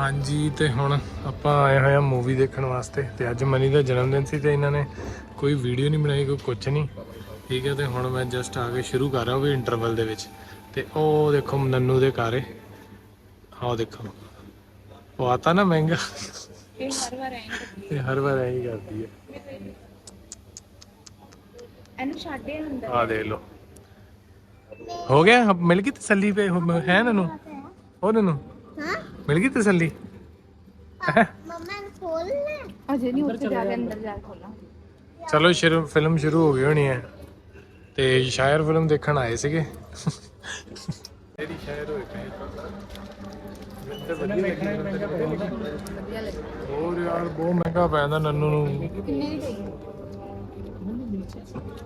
ਹਾਂਜੀ ਤੇ ਹੁਣ ਆਪਾਂ ਆਏ ਹੋਏ ਆ ਮੂਵੀ ਦੇਖਣ ਵਾਸਤੇ। ਤੇ ਅੱਜ ਮਨੀ ਦਾ ਜਨਮ ਦਿਨ ਸੀ ਤੇ ਇਹਨਾਂ ਨੇ ਕੋਈ ਵੀਡੀਓ ਨਹੀਂ ਬਣਾਈ ਕੋਈ ਕੁਝ ਨਹੀਂ। ਠੀਕ ਹੈ ਤੇ ਹੁਣ ਮੈਂ ਜਸਟ ਆ ਕੇ ਸ਼ੁਰੂ ਕਰ ਰਿਹਾ ਵੀ ਇੰਟਰਵਲ ਦੇ ਵਿੱਚ। ਤੇ ਉਹ ਦੇਖੋ ਨੰਨੂ ਦੇ ਘਰੇ ਆਓ ਦੇਖੋ। ਉਹ ਆਤਾ ਨਾ ਮਹਿੰਗਾ। ਇਹ ਹਰ ਵਾਰ ਐਂ ਕਰਦੀ ਇਹ ਹਰ ਵਾਰ ਐਂ ਹੀ ਕਰਦੀ ਹੈ। ਇਹਨੂੰ ਛੱਡੇ ਅੰਦਰ। ਆ ਦੇਖ ਲਓ। ਹੋ ਗਿਆ? ਮਿਲ ਗਈ ਤਸੱਲੀ ਪੇ? ਹੋ- ਨਨੂ? ਉਹ ਨਨੂ? ਮਿਲ ਗਈ ਤਸੱਲੀ ਹੈਂ? ਮਮਾ ਨੂੰ ਖੋਲ ਲੈ। ਅਜੇ ਨਹੀਂ ਉੱਥੇ ਜਾ ਕੇ ਅੰਦਰ ਜਾ ਕੇ ਖੋਲਾਂ। ਚਲੋ ਸ਼ੁਰੂ ਫਿਲਮ ਸ਼ੁਰੂ ਹੋ ਗਈ ਹੋਣੀ ਹੈ। ਤੇ ਸ਼ਾਇਰ ਫਿਲਮ ਦੇਖਣ ਆਏ ਸੀਗੇ। ਤੇਰੀ ਸ਼ਾਇਰ ਹੋਏ ਕਹੇ ਵਧੀਆ ਲੱਗਦਾ ਹੋਰ ਯਾਰ ਬਹੁਤ ਮਹਿੰਗਾ ਪੈਂਦਾ ਨੰਨੂ ਨੂੰ। ਕਿੰਨੇ ਦੀ ਪਈ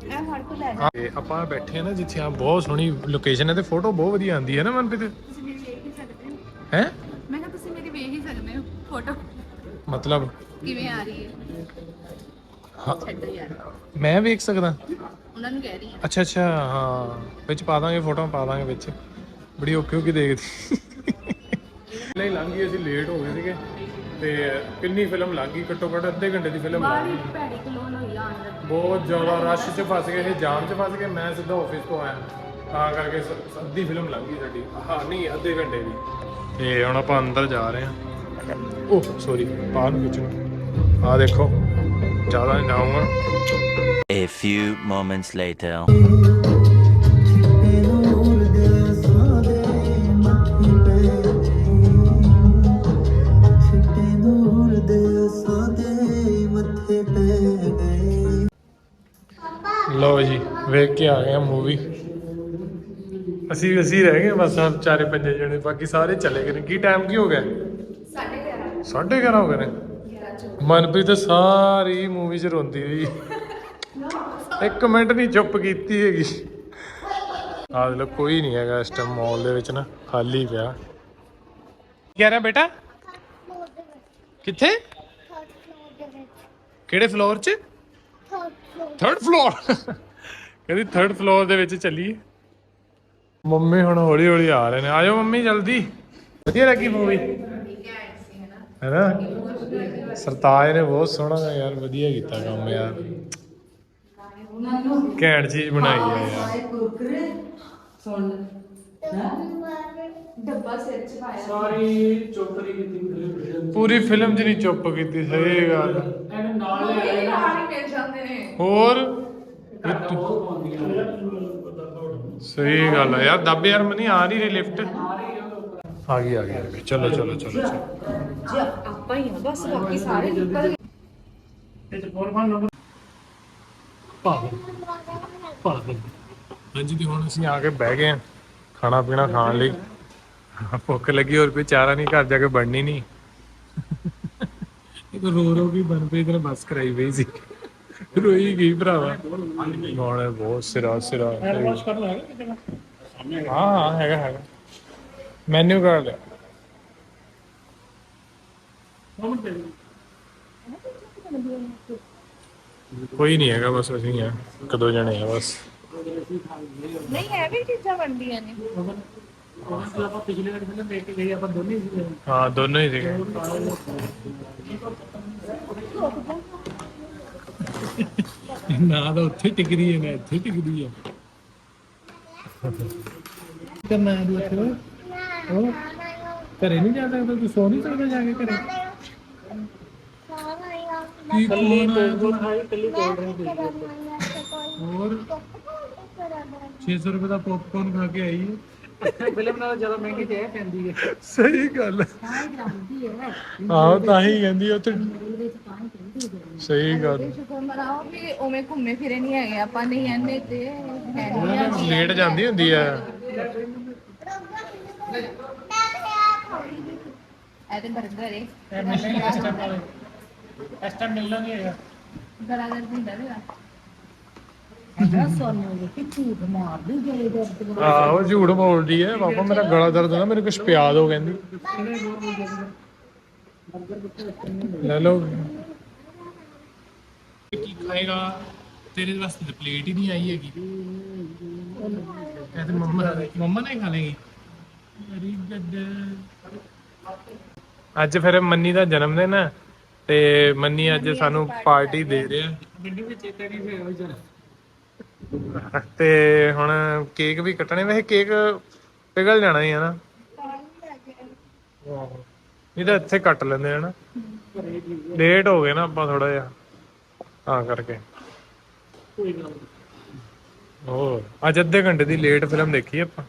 ਇਹ ਹਰ ਕੋ ਲੈ ਜਾ ਤੇ ਆਪਾਂ ਬੈਠੇ ਆ ਨਾ ਜਿੱਥੇ ਆ ਬਹੁਤ ਸੋਹਣੀ ਲੋਕੇਸ਼ਨ ਹੈ ਤੇ ਫੋਟੋ ਬਹੁਤ ਵਧੀਆ ਆਉਂਦੀ ਹੈ ਨਾ ਮਨਪ੍ਰੀਤ? ਤੁਸੀਂ ਸਕਦੇ ਹੋ ਹੈ ਮੈਂ ਕਿਹਾ ਤੁਸੀਂ ਮੇਰੀ ਵੇਖ ਹੀ ਸਕਦੇ ਹੋ ਫੋਟੋ ਮਤਲਬ? ਕਿਵੇਂ ਆ ਰਹੀ ਹੈ? ਹਾਂ, ਛੱਡੋ ਯਾਰ ਮੈਂ ਵੇਖ ਸਕਦਾ। ਉਹਨਾਂ ਨੂੰ ਕਹਿ ਰਹੀ ਹਾਂ। ਅੱਛਾ ਅੱਛਾ ਹਾਂ। ਵਿੱਚ ਪਾ ਦਾਂਗੇ ਫੋਟੋ ਪਾ ਦਾਂਗੇ ਵਿੱਚ। ਬੜੀ ਔਖੀ ਔਖੀ ਦੇਖਦੀ। ਨਹੀਂ ਲੰਘ ਅਸੀਂ ਲੇਟ ਹੋ ਗਏ ਸੀਗੇ। ਤੇ ਕਿੰਨੀ ਫਿਲਮ ਲੰਘ ਗਈ? ਘੱਟੋ ਘੱਟ ਅੱਧੇ ਘੰਟੇ ਦੀ ਫਿਲਮ ਗਈ। ਭੈੜੀ ਕਲੋਨ ਹੋਈ ਲੱਗੀ ਬਹੁਤ ਜ਼ਿਆਦਾ ਰਸ਼ 'ਚ ਫਸ ਗਏ ਇਹ ਜਾਮ 'ਚ ਫਸ ਗਏ। ਮੈਂ ਸਿੱਧਾ ਆਫਿਸ ਤੋਂ ਆਇਆ। ਤਾਂ ਕਰਕੇ ਸ- ਅੱਧੀ ਫਿਲਮ ਲੰਘ ਗਈ ਸਾਡੀ। ਹਾਂ ਨਹੀਂ ਅੱਧੇ ਘੰਟੇ ਦੀ। ਤੇ ਹੁਣ ਆਪਾਂ ਅੰਦਰ ਜਾ ਰਹੇ ਹਾਂ। ਓਹ ਸੌਰੀ ਬਾਹਰ ਨੂੰ ਖਿੱਚਣਾ ਆ ਦੇਖੋ ਜ਼ਿਆਦਾ ਨਹੀਂ ਜਾਊਂਗਾ A few moments later. ਲਓ ਜੀ ਵੇਖ ਕੇ ਆ ਗਏ ਆ ਮੂਵੀ ਅਸੀਂ ਅਸੀਂ ਰਹਿ ਗਏ ਬਸ ਆ ਚਾਰੇ ਪੰਜੇ ਜਣੇ ਬਾਕੀ ਸਾਰੇ ਚਲੇ ਗਏ ਨੇ ਕੀ ਟਾਈਮ ਕੀ ਹੋ ਗਿਆ 11:30 ਸਾਢੇ 11 ਹੋ ਗਏ ਨੇ। ਮਨਪ੍ਰੀਤ ਸਾਰੀ ਮੂਵੀ 'ਚ ਰੋਂਦੀ ਰਹੀ। ਇੱਕ ਮਿੰਟ ਨਹੀਂ ਚੁੱਪ ਕੀਤੀ ਹੈਗੀ। ਆਹ ਦੇਖ ਲਓ, ਕੋਈ ਨਹੀਂ ਹੈਗਾ ਇਸ ਟਾਈਮ ਮਾਲ ਦੇ ਵਿੱਚ ਨਾ, ਖਾਲੀ ਪਿਆ। ਕਹਿ ਰਿਹਾ ਬੇਟਾ? ਕਿੱਥੇ? ਕਿਹੜੇ ਫਲੋਰ 'ਚ? ਥਰਡ ਫਲੋਰ ਕਹਿੰਦੀ ਥਰਡ ਫਲੋਰ ਦੇ ਵਿੱਚ ਚੱਲੀਏ। ਮੰਮੀ ਹੁਣ ਹੌਲੀ ਹੌਲੀ ਆ ਰਹੇ ਨੇ। ਆਜੋ ਮੰਮੀ, ਜਲਦੀ। ਵਧੀਆ ਲੱਗੀ ਮੂਵੀ ਹੈਨਾ? ਸਰਤਾਜ ਨੇ ਬਹੁਤ ਸੋਹਣਾ ਯਾਰ ਵਧੀਆ ਕੀਤਾ ਕੰਮ ਯਾਰ। ਘੈਂਟ ਚੀਜ਼ ਬਣਾਈ ਹੈ ਯਾਰ। ਡੱਬਾ ਸਿਰ ਚ ਪਾਇਆ। ਸਾਰੀ ਚੋਪਰੀ ਕੀਤੀ ਫਿਲਮ ਪੂਰੀ ਫਿਲਮ 'ਚ ਨਹੀਂ ਚੁੱਪ ਕੀਤੀ ਸਹੀ ਗੱਲ। ਐਨ ਨਾਲ ਲੈ ਇਹ ਨਾਲ ਹੀ ਮਿਲ ਜਾਂਦੇ ਨੇ। ਹੋਰ? ਸਹੀ ਗੱਲ ਹੈ ਯਾਰ ਦੱਬ ਯਾਰ ਮਨੀ ਆ ਨਹੀਂ ਰਹੀ ਲਿਫਟ ਆ ਗਈ ਆ ਗਈ ਆ ਗਈ। ਚਲੋ ਚਲੋ ਚਲੋ ਚਲੋ। ਜੀ ਆਪਾਂ ਹੀ ਆ ਬਸ ਬਾਕੀ ਸਾਰੇ ਨਿਕਲ ਗਏ। ਪਾਗਲ ਪਾਗਲ ਹਾਂਜੀ ਤੇ ਹੁਣ ਅਸੀਂ ਆ ਕੇ ਬਹਿ ਗਏ ਆ ਖਾਣਾ ਪੀਣਾ ਖਾਣ ਲਈ। ਭੁੱਖ ਲੱਗੀ ਹੋਰ ਕੋਈ ਚਾਰਾ ਨਹੀਂ ਘਰ ਜਾ ਕੇ ਬਣਨੀ ਨਹੀਂ। ਇਹ ਤਾਂ ਰੋ ਰੋ ਕੇ ਬਣ ਪਈ ਤੇ ਬੱਸ ਕਰਾਈ ਪਈ ਸੀ। ਰੋਈ ਗਈ ਭਰਾਵਾ। ਹੁਣ ਬਹੁਤ ਸਿਰਾ ਸਿਰਾ ਹਾਂ ਹਾਂ ਹੈਗਾ ਹੈਗਾ। ਮੈਨੂ ਕਰ ਲਿਆ moment ਦੇ ਦਿਓ। ਕੋਈ ਨਹੀਂ ਹੈਗਾ ਬਸ ਅਸੀਂ ਆ ਇੱਕ ਦੋ ਜਣੇ ਆ ਬਸ। ਨਹੀਂ ਇਹ ਵੀ ਚੀਜ਼ਾਂ ਬਣਦੀਆਂ ਨੇ। ਉਹ ਜਦੋਂ ਆਪਾਂ ਪਿਛਲੇ ਵਾਰ ਫਿਲਮ ਦੇਖ ਕੇ ਗਏ ਆਪਾਂ ਦੋਨੇ ਸੀ ਹਾਂ ਦੋਨੋਂ ਹੀ ਸੀਗੇ। ਨਾ ਤਾਂ ਉੱਥੇ ਟਿਕਦੀ ਹੈ ਨਾ ਇੱਥੇ ਟਿਕਦੀ ਹੈ। ਕਰਨਾ ਹੈ ਤੂੰ ਇੱਥੇ? ਉਹ ਘਰੇ ਨਹੀਂ ਜਾ ਸਕਦਾ ਤੂੰ ਸੋ ਨਹੀਂ ਸਕਦਾ ਜਾ ਕੇ ਘਰੇ। ਕੀ ਕੱਲੀ ਕੋਣ ਆਇਆ ਕੋਲ ਖਾਈ ਕੱਲੀ ਕੋਲ ਡਰਿੰਕ ਹੋਰ? 600 ਰੁਪਏ ਦਾ ਪੌਪਕਾਰਨ ਖਾ ਕੇ ਆਈ। ਹੈ ਫਿਲਮ ਨਾਲ ਜ਼ਿਆਦਾ ਮਹਿੰਗੀ ਤੇ ਇਹ ਪੈਂਦੀ ਹੈ। ਸਹੀ ਗੱਲ ਆਹੋ ਤਾਂ ਹੀ ਕਹਿੰਦੀ ਉੱਥੇ। ਸਹੀ ਗੱਲ। ਸ਼ੁਕਰ ਮਨਾਓ ਵੀ ਉਵੇਂ ਘੁੰਮੇ ਫਿਰੇ ਨਹੀਂ ਹੈਗੇ ਆਪਾਂ ਨਹੀਂ ਐਨੇ ਤੇ ਹੈ ਲੇਟ ਜਾਂਦੀ ਹੁੰਦੀ ਆ। ਇਹ ਤੇ 버ਗਰ ਹੈ। ਇਹ ਮਿਸ਼ਨ ਇਸ ਟਾਈਮ ਵਾਲੇ ਇਸ ਟਾਈਮ ਮਿਲਣਾ ਨਹੀਂ ਹੈਗਾ ਗਲਾ ਦਰਦ ਹੁੰਦਾ ਮੇਰਾ ਆਹੋ ਝੂਠ ਬੋਲਦੀ ਹੈ। ਪਾਪਾ ਮੇਰਾ ਗਲਾ ਦਰਦ ਨਾ ਮੈਨੂੰ ਕੁਝ ਪਿਆ ਦਿਓ ਕਹਿੰਦੀ। ਲੈ ਲਓ। ਕੀ ਖਾਏਗਾ? ਤੇਰੇ ਵਾਸਤੇ ਤਾਂ ਪਲੇਟ ਹੀ ਨਹੀਂ ਆਈ ਹੈਗੀ। ਇਹ ਤੇ ਮੰਮਾ ਮੰਮਾ ਨੇ ਖਾ ਲੇਗੀ। ਅੱਜ ਫਿਰ ਮੰਨੀ ਦਾ ਜਨਮ ਦਿਨ ਹੈ ਤੇ ਮੰਨੀ ਅੱਜ ਸਾਨੂੰ ਪਾਰਟੀ ਦੇ ਰਿਹਾ ਗੱਡੀ ਵਿੱਚ ਚੇਤਾ ਨਹੀਂ ਫੇਰ ਹੋਈ ਜਰਾ। ਤੇ ਹੁਣ ਕੇਕ ਵੀ ਕੱਟਣੇ ਵੈਸੇ ਕੇਕ ਪਿਘਲ ਜਾਣਾ ਹੀ ਹੈ ਨਾ। ਇਹ ਤਾਂ ਇੱਥੇ ਕੱਟ ਲੈਂਦੇ ਆ ਨਾ। ਲੇਟ ਹੋ ਗਏ ਨਾ ਆਪਾਂ ਥੋੜਾ ਜਿਹਾ ਤਾਂ ਕਰਕੇ। ਕੋਈ ਗੱਲ ਨਹੀਂ ਹੋਰ ਅੱਜ ਅੱਧੇ ਘੰਟੇ ਦੀ ਲੇਟ ਫਿਲਮ ਦੇਖੀ ਆਪਾਂ।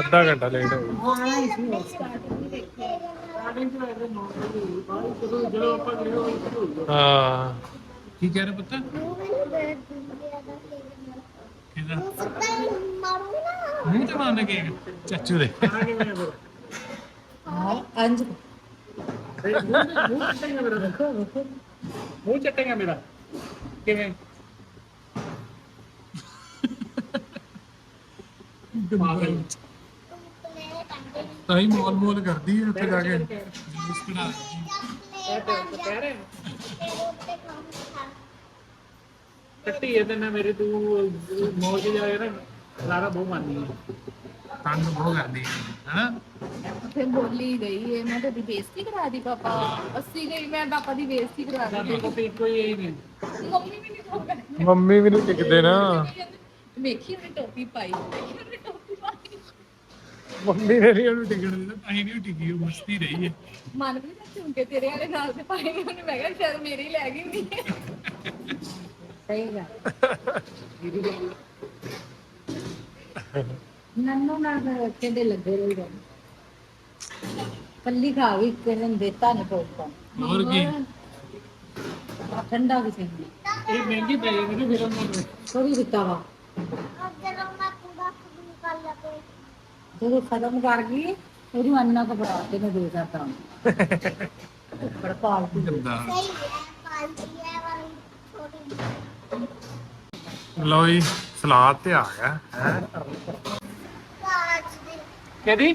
ਅੱਧਾ ਘੰਟਾ ਲੇਟ ਹੋ ਗਿਆ। ਹੋ। ਕੀ ਕਹਿ ਰਹੇ ਪੁੱਤ? ਕਿਹਦਾ? ਮੂੰਹ ਤੇ ਮਾਰਨਾ ਕੇਕ। ਚਾਚੂ ਦੇ। ਅੰਜ। ਮੂੰਹ ਚੱਟੇਗਾ ਮੇਰਾ। ਕਿਵੇਂ? ਪਾਗਲ। ਤਾਂ ਹੀ ਮੋਲ ਮੋਲ ਕਰਦੀ ਹੈ ਉੱਥੇ ਜਾ ਕੇ। ਜੂਸ ਕਢਾ ਪਲੇਟ ਆ ਜਾ ਕਹਿ ਰਹੇ ਤੇ ਉੱਤੇ ਕੰਮ ਖਾ ਕੱਟੀ ਇਹਦੇ ਨਾਲ ਮੇਰੇ ਤੂੰ ਮੋਰ ਕੇ ਜਾਏ ਨਾ ਲਾਰਾ ਬਹੁਤ ਮੰਨੀ ਹੈ ਤੰਗ ਬਹੁਤ ਕਰਦੀ ਹੈ ਹਨਾ? ਫਿਰ ਬੋਲੀ ਗਈ ਏ ਮੈਂ ਤੇਰੀ ਬੇਇੱਜ਼ਤੀ ਕਰਾ ਦੀ ਪਾਪਾ। ਅੱਸੀ ਗਈ ਮੈਂ ਪਾਪਾ ਦੀ ਬੇਇੱਜ਼ਤੀ ਕਰਾ ਸਾਡੇ ਦਿੱਤੀ। ਕੋਲ ਤੇ ਕੋਈ ਇਹ ਨਹੀਂ ਮੰਮੀ ਵੀ ਨਹੀਂ ਮੰਮੀ ਵੀ ਨਹੀਂ ਟਿਕਦੇ ਨਾ। ਵੇਖੀ ਉਹਨੇ ਟੋਪੀ ਪਾਈ ਵੇਖੀ ਉਹਨੇ ਟੋਪੀ ਪਾਈ ਮੰਮੀ ਨੇ ਨਹੀਂ ਉਹਨੂੰ ਟਿਕਣ ਦਿੱਤਾ ਤਾਂ ਹੀ ਨਹੀਂ ਟਿਕੀ ਉਹ ਮਸਤੀ ਰਹੀ ਹੈ। ਮਨ ਵੀ ਨਾ ਝੁੰਕੇ ਤੇਰੇ ਵਾਲੇ ਨਾਲ ਤੇ ਪਾਈ ਨੀ ਉਹਨੇ ਮੈਂ ਕਿਹਾ ਸ਼ਾਇਦ ਮੇਰੀ ਲੈ ਗਈ ਨਹੀਂ। ਸਹੀ ਗੱਲ। ਨੰਨੂ ਨਾਲ ਕਹਿੰਦੇ ਲੱਗੇ ਰਹੀ ਗਏ ਕੱਲੀ ਖਾ ਗਈ ਕਿਸੇ ਨੇ ਦਿੱਤਾ ਨਹੀਂ ਪੋਪਕੌਰਨ ਹੋਰ ਕੀ? ਠੰਡਾ ਵੀ ਸੀ। ਇਹ ਮਹਿੰਗੀ ਪੈ ਜਾਂਦੀ ਨਾ ਫਿਲਮ ਨੂੰ ਥੋੜੀ ਦਿੱਤਾ ਵਾ ਜਦੋਂ ਮੈਂ ਪੂਰਾ ਖਤਮ ਕਰ ਲਵੇ ਜਦੋਂ ਖਤਮ ਕਰ ਗਈ ਉਹਨੂੰ ਅੰਨਾ ਕਪੜਾ ਤੇ ਨੇ ਦੇ ਦਿੱਤਾ। ਪਰ ਪਾਲਤੂ ਗੰਦਾ। ਸਹੀ ਹੈ ਪਾਲਤੀ ਹੈ ਵਾਲੀ ਛੋਟੀ ਲਓ ਜੀ ਸਲਾਦ ਤੇ ਆ ਗਿਆ ਹੈ। ਕਾਜ ਦੀ ਕਹਦੀ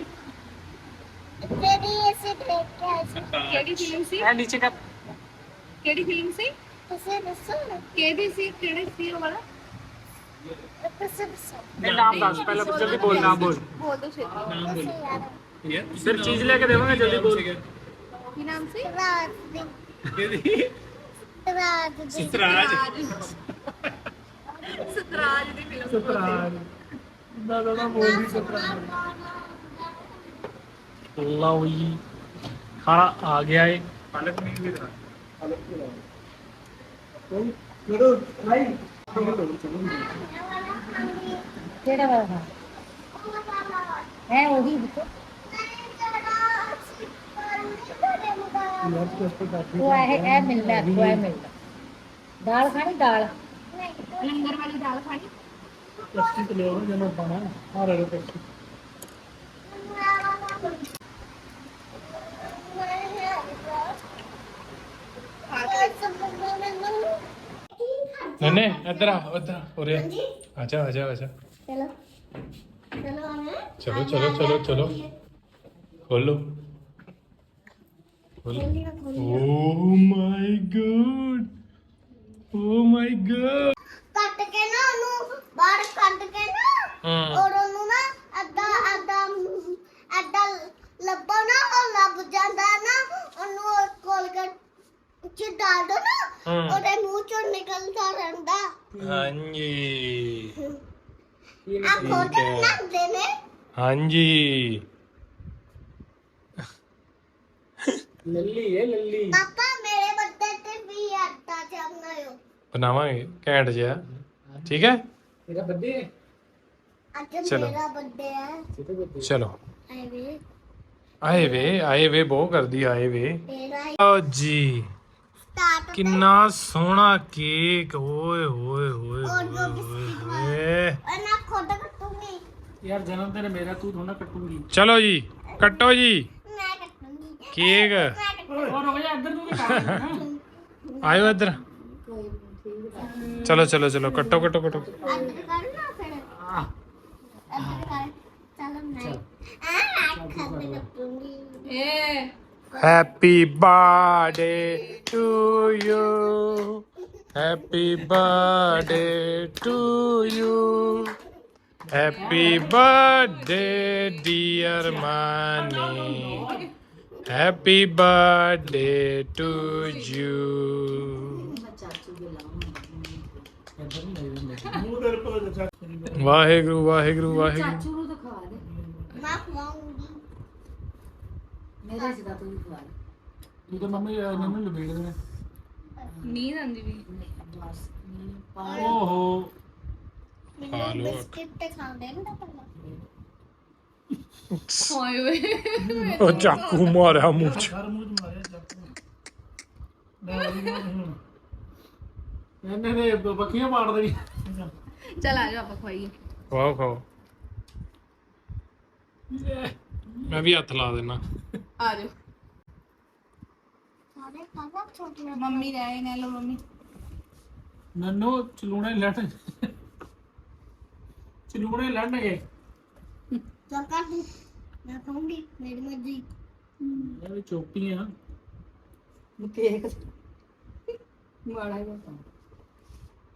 ਦੇਖ ਕੇ ਸੀ? ਕਿਹੜੀ ਫਿਲਮ ਸੀ? ਇਹ ਨੀਚੇ ਕਰ। ਕਿਹੜੀ ਫਿਲਮ ਸੀ? ਤੁਸੀਂ ਦੱਸੋ ਨਾ। ਕਿਹਦੀ ਸੀ? ਕਿਹੜੇ ਸੀ ਉਹ ਵਾਲਾ? ਤੁਸੀਂ ਦੱਸੋ ਇਹ ਨਾਮ ਦੱਸ ਪਹਿਲਾਂ ਜਲਦੀ ਬੋਲ ਨਾਮ ਬੋਲ ਬੋਲ ਦੋ ਛੇਤੀ ਤੁਸੀਂ ਯਾਰ ਫਿਰ ਚੀਜ਼ ਲੈ ਕੇ ਦੇਵਾਂਗੇ ਜਲਦੀ ਬੋਲ ਕੀ ਨਾਮ ਸੀ ਰਾਤ ਦੀ ਕਿਹਦੀ ਰਾਤ ਦੀ ਸਤਰਾਜ ਸਤਰਾਜ ਦੀ ਫਿਲਮ ਸਤਰਾਜ ਨਾ ਨਾ ਨਾ ਬੋਲ ਦੀ ਸਤਰਾਜ ਲਓ ਜੀ ਖਾਣਾ ਆ ਗਿਆ ਏ ਪਾਲਕ ਪਨੀਰ ਵੀ ਦਾ ਕਿਹੜਾ ਵਾਲਾ? ਹੈ ਉਹੀ ਦਿੱਤੋ ਉਹ ਇਹ ਇਹ ਮਿਲਦਾ ਉਹ ਇਹ ਮਿਲਦਾ। ਦਾਲ ਖਾਣੀ? ਦਾਲ। ਲੰਗਰ ਵਾਲੀ ਦਾਲ ਖਾਣੀ? ਤੇ ਲਿਆਓ ਜਦੋਂ ਪਾਣਾ ਆ ਰਹੇ ਨਨੇ ਇੱਧਰ ਆ ਇੱਧਰ ਉਰੇ ਆ। ਜਾ ਆ ਜਾ ਆ ਜਾ। ਚਲੋ। ਚਲੋ ਆਣਾ ਚਲੋ ਚਲੋ ਚਲੋ ਚਲੋ। ਖੋਲੋ ਖੋਲੋ। ਓ ਮਾਈ ਗॉड ਓ ਮਾਈ ਗॉड ਕੱਟ ਕੇ ਨਾ ਉਹਨੂੰ ਬਾਹਰ ਕੱਢ ਕੇ ਨਾ। ਹੂੰ। ਔਰ ਉਹਨੂੰ ਨਾ ਅੱਧਾ ਅੱਧਾ ਅੱਧਾ ਲੱਭੋ ਨਾ ਉਹ ਲੱਭ ਜਾਂਦਾ ਨਾ ਉਹਨੂੰ ਕੋਲਗੇਟ ਚ ਡਾਲ ਦੋ ਨਾ ਹੂੰ। ਉਹਦੇ ਮੂੰਹ ਚੋਂ ਨਿਕਲਦਾ ਰਹਿੰਦਾ ਹਾਂਜੀ ਆ ਖੋਟੇ ਲੱਗਦੇ ਨੇ। ਹਾਂਜੀ। ਲੱਲੀ ਏ ਲੱਲੀ। ਪਾਪਾ ਮੇਰੇ ਬੱਤੇ ਤੇ ਵੀ ਆਟਾ ਜਮਾਇਓ ਬਣਾਵਾਂਗੇ ਘੈਂਟ ਜਿਹਾ। ਠੀਕ ਹੈ? ਤੇਰਾ ਬੱਡੇ ਹੈ? ਅੱਜ ਚਲੋ। ਮੇਰਾ ਬੱਡੇ ਹੈ। ਕਿਤੇ ਚਲੋ। ਆਏ ਵੀ। ਆਏ ਵੇ ਆਏ ਵੇ ਬਹੁਤ ਕਰਦੀ ਆਏ ਵੇ। ਤੇਰਾ ਜੀ। ਸਟਾਰਟ ਕਿੰਨਾ ਸੋਹਣਾ ਕੇਕ। ਓਏ ਹੋਏ ਹੋਏ ਔਰ ਜੋ ਹੋਏ ਬਿਸਕਿਟ ਹੋਏ ਨਾ ਖੁਦ ਕੱਟੂੰਗੀ। ਯਾਰ ਜਨਮ ਦਿਨ ਮੇਰਾ ਤੂੰ ਥੋੜਾ ਕੱਟੂਗੀ। ਚਲੋ ਜੀ ਕੱਟੋ ਜੀ। ਮੈਂ ਕੱਟੂੰਗੀ। ਕੇਕ। ਮੈਂ ਹੋਰ ਹੋ ਜਾ ਇੱਧਰ ਤੂੰ ਨਾ ਆਇਓ ਇੱਧਰ। ਚਲੋ ਚਲੋ ਚਲੋ ਕੱਟੋ ਕੱਟੋ ਕੱਟੋ। ਅੰਦਰ ਕਰ ਨਾ ਫਿਰ। ਅੰਦਰ ਕਰ। ਚਲੋ ਨਹੀਂ ਆ ਖੱਦ ਕੱਟੂੰਗੀ। ਏ Happy birthday to you. Happy birthday to you. Happy birthday, dear Mani. Happy birthday to you. Waheguru Waheguru Waheguru ਤੂੰ ਤਾਂ ਮੰਮੀ ਇਹਨਾਂ ਨੂੰ ਲਬੇੜ ਦੇਣਾ ਨੀਂਦ ਆਉਂਦੀ ਵੀ। ਓਹੋ। ਮੈਨੂੰ ਬਿਸਕਿਟ ਤੇ ਖਾਂਦੇ ਨਾ ਪਹਿਲਾਂ। ਹੋਏ ਓਏ ਉਹ ਚਾਕੂ ਮਾਰਿਆ ਮੂੰਹ ਚ। ਹਰ ਮੂੰਹ ਚ ਮਾਰਿਆ ਚਾਕੂ। ਮੈਂ ਵੀ ਹੁਣ। ਇਹਨੇ ਨੇ ਬੱਕੀਆਂ ਪਾੜ ਦੇਣੀ ਚਲ ਆ ਜਾ ਆਪਾਂ ਖਵਾਈਏ। ਖਾਓ ਖਾਓ। ਮੈਂ ਵੀ ਹੱਥ ਲਾ ਦੇਣਾ। ਆ ਜਾ ਸਾਰੇ ਪਾਪਾ ਛੋਟੇ ਮੰਮੀ ਰਹਿ ਨੇ ਲੋ ਮੰਮੀ। ਨੰਨੋ ਚਲੂਣੇ ਲੜ ਚਲੂਣੇ ਲੜਨਗੇ। ਚਾਕਾ ਤੂੰ। ਮੈਂ ਖਾਉਂਗੀ ਮੇਰੀ ਮਰਜ਼ੀ। ਇਹ ਵੀ ਚੋਪੀਆਂ ਕੇਕ ਮਾੜਾ ਜਿਹਾ ਪਾ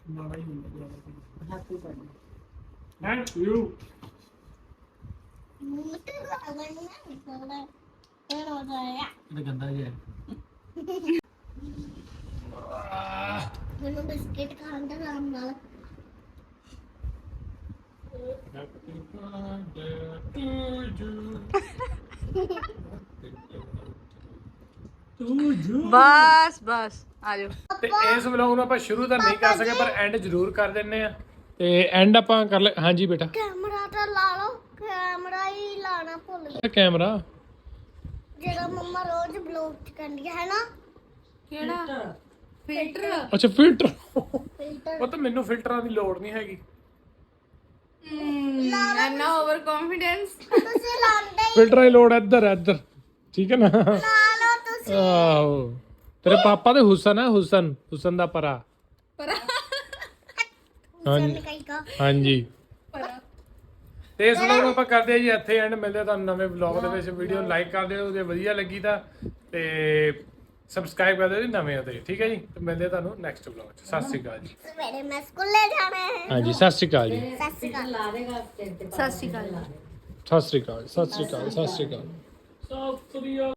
ਮਾੜਾ ਹੀ ਹੁੰਦਾ ਜ਼ਿਆਦਾ ਹੱਥ ਹੀ ਪੜਨਾ ਥੈਂਕ ਯੂ ਮੂੰਹ ਤੇ ਲਾ ਲੈਣਾ ਨਿਕਲਦਾ ਇਹ ਹੋ। ਜਾਇਆ ਇਹ ਗੰਦਾ ਜਿਹਾ ਮੈਨੂੰ ਬਿਸਕਿਟ ਖਾਣ ਦਾ ਆਰਾਮ ਨਾਲ। ਬਸ ਬਸ ਆ ਜਾ ਤੇ ਇਸ ਵਲੌਗ ਨੂੰ ਆਪਾਂ ਸ਼ੁਰੂ ਤਾਂ ਨਹੀਂ ਕਰ ਸਕੇ ਪਰ ਐਂਡ ਜ਼ਰੂਰ ਕਰ ਦਿੰਨੇ ਆ ਤੇ ਐਂਡ ਆਪਾਂ ਕਰ ਲੈ ਹਾਂਜੀ ਬੇਟਾ। ਕੈਮਰਾ ਤਾਂ ਲਾ ਲਓ ਕੈਮਰਾ ਹੀ ਲਾਣਾ ਭੁੱਲ ਇਹ ਕੈਮਰਾ। ਜਿਹੜਾ ਮੰਮਾ ਰੋਜ਼ ਬਲੌਗ ਚ ਕਰਦੀ ਹੈ ਨਾ ਕਿਹੜਾ? ਫਿਲਟਰ। ਅੱਛਾ ਫਿਲਟਰ। ਫਿਲਟਰ। ਉਹ ਤਾਂ ਮੈਨੂੰ ਫਿਲਟਰਾਂ ਦੀ ਲੋੜ ਨਹੀਂ ਹੈਗੀ। ਐਨਾ ਓਵਰ ਕੌਨਫੀਡੈਂਸ ਤੁਸੀਂ ਲਾਉਂਦੇ ਹੀ ਫਿਲਟਰਾਂ ਦੀ ਲੋੜ ਇੱਧਰ ਹੈ, ਇੱਧਰ। ਠੀਕ ਹੈ ਨਾ? ਲਾ ਲਓ ਤੁਸੀਂ। ਆਹੋ। ਤੇਰੇ ਪਾਪਾ ਦੇ ਹੁਸਨ ਹੈ ਹੁਸਨ। ਹੁਸਨ ਦਾ ਪਰਾ। ਪਰ। ਹਾਂਜੀ। ਕਈ ਕਾ ਹਾਂਜੀ। ਪਰ। ਤੇ ਇਸ ਵਲੌਗ ਨੂੰ ਆਪਾਂ ਕਰਦੇ ਹਾਂ ਜੀ ਇੱਥੇ ਐਂਡ ਮਿਲਦੇ ਤੁਹਾਨੂੰ ਨਵੇਂ ਵਲੌਗ ਦੇ ਵਿੱਚ। ਵੀਡੀਓ ਲਾਈਕ ਕਰ ਦਿਓ ਜੇ ਵਧੀਆ ਲੱਗੀ ਤਾਂ ਤੇ ਸਬਸਕ੍ਰਾਈਬ ਕਰ ਦਿਓ ਜੀ ਨਵੇਂ ਹੋ ਤੇ। ਠੀਕ ਹੈ ਜੀ? ਤੇ ਮਿਲਦੇ ਹਾਂ ਤੁਹਾਨੂੰ ਨੈਕਸਟ ਵਲੌਗ 'ਚ। ਸਤਿ ਸ਼੍ਰੀ ਅਕਾਲ ਜੀ। ਸਵੇਰੇ ਮੈਂ ਸਕੂਲੇ ਜਾਣਾ ਹੈ। ਹਾਂਜੀ ਸਤਿ ਸ਼੍ਰੀ ਅਕਾਲ ਜੀ। ਸਤਿ ਸ਼੍ਰੀ ਅਕਾਲ। ਲਾ ਦੇਗਾ ਸਤਿ ਸ਼੍ਰੀ ਅਕਾਲ। ਸਤਿ ਸ਼੍ਰੀ ਅਕਾਲ ਸਤਿ ਸ਼੍ਰੀ ਅਕਾਲ ਸਤਿ ਸ਼੍ਰੀ ਅਕਾਲ। ਸਤਿ ਸ੍ਰੀ ਅਕਾਲ।